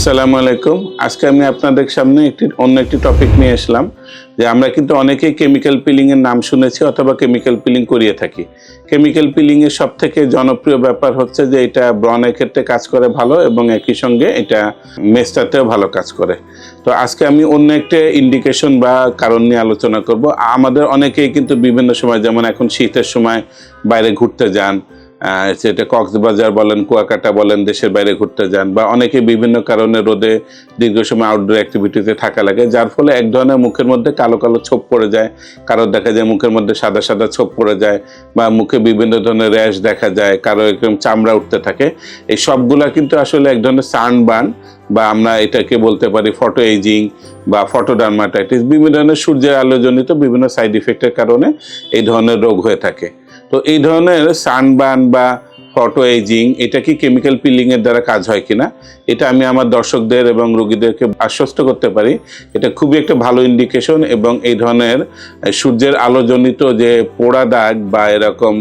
আসসালামু আলাইকুম। আজকে আমি আপনাদের সামনে একটি, অন্য একটি টপিক নিয়ে আসলাম, যে আমরা কিন্তু অনেকেই কেমিক্যাল পিলিং এর নাম শুনেছি অথবা কেমিক্যাল পিলিং করিয়ে থাকি। কেমিক্যাল পিলিং এর সব থেকে জনপ্রিয় ব্যাপার হচ্ছে যে এটা ব্রণের ক্ষেত্রে কাজ করে ভালো এবং একই সঙ্গে এটা মেস্টাতেও ভালো কাজ করে। তো আজকে আমি অন্য একটা ইন্ডিকেশন বা কারণ নিয়ে আলোচনা করব। আমাদের অনেকেই কিন্তু বিভিন্ন সময়, যেমন এখন শীতের সময় বাইরে ঘুরতে যান সেটা কক্সবাজার বলেন, কুয়াকাটা বলেন, দেশের বাইরে ঘুরতে যান বা অনেকে বিভিন্ন কারণে রোদে দীর্ঘ সময় আউটডোর অ্যাক্টিভিটিতে থাকা লাগে, যার ফলে এক ধরনের মুখের মধ্যে কালো কালো ছোপ পড়ে যায়। কারোর দেখা যায় মুখের মধ্যে সাদা সাদা ছোপ পড়ে যায় বা মুখে বিভিন্ন ধরনের র্যাশ দেখা যায়, কারও একদম চামড়া উঠতে থাকে। এই সবগুলা কিন্তু আসলে এক ধরনের সানবার্ন বা আমরা এটাকে বলতে পারি ফটো এজিং বা ফটোডার্মাটাইটিস বিভিন্ন ধরনের সূর্যের আলোজনিত বিভিন্ন সাইড ইফেক্টের কারণে এই ধরনের রোগ হয়ে থাকে। তো এই ধরনের সানবান বা ফটো এজিং, এটা কি কেমিক্যাল পিলিং এর দ্বারা কাজ হয় কিনা? এটা আমি আমার দর্শকদের এবং রোগীদেরকে আশ্বস্ত করতে পারি। এটা খুবই একটা ভালো ইন্ডিকেশন এবং এই ধরনের সূর্যের আলোজনিত যে পোড়া দাগ বা এরকম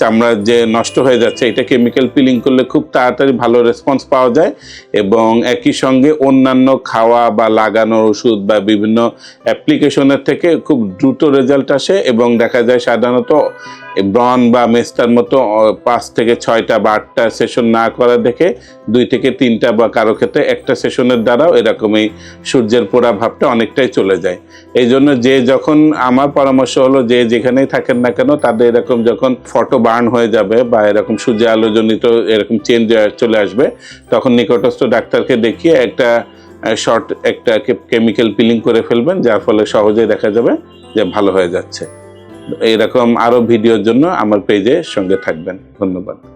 চামড়া যে নষ্ট হয়ে যাচ্ছে, এটা কেমিক্যাল পিলিং করলে খুব তাড়াতাড়ি ভালো রেসপন্স পাওয়া যায় এবং একই সঙ্গে অন্যান্য খাওয়া বা লাগানোর ওষুধ বা বিভিন্ন অ্যাপ্লিকেশনের থেকে খুব দ্রুত রেজাল্ট আসে এবং দেখা যায় সাধারণত ব্রন বা মেস্তার মতো পাঁচ থেকে ছয়টা বা আটটা সেশন না করা দেখে দুই থেকে তিনটা বা কারও ক্ষেত্রে একটা সেশনের দ্বারাও এরকমই সূর্যের পোড়া ভাবটা অনেকটাই চলে যায়। এই জন্য যে যখন আমার পরামর্শ হলো যে যেখানেই থাকেন না কেন তাদের এরকম যখন ফটো বার্ন হয়ে যাবে বা এরকম সূর্য আলোজনিত এরকম চেঞ্জ চলে আসবে, তখন নিকটস্থ ডাক্তারকে দেখিয়ে একটা শর্ট একটা কেমিক্যাল পিলিং করে ফেলবেন, যার ফলে সহজেই দেখা যাবে যে ভালো হয়ে যাচ্ছে। এইরকম আরও ভিডিওর জন্য আমার পেজে সঙ্গে থাকবেন। ধন্যবাদ।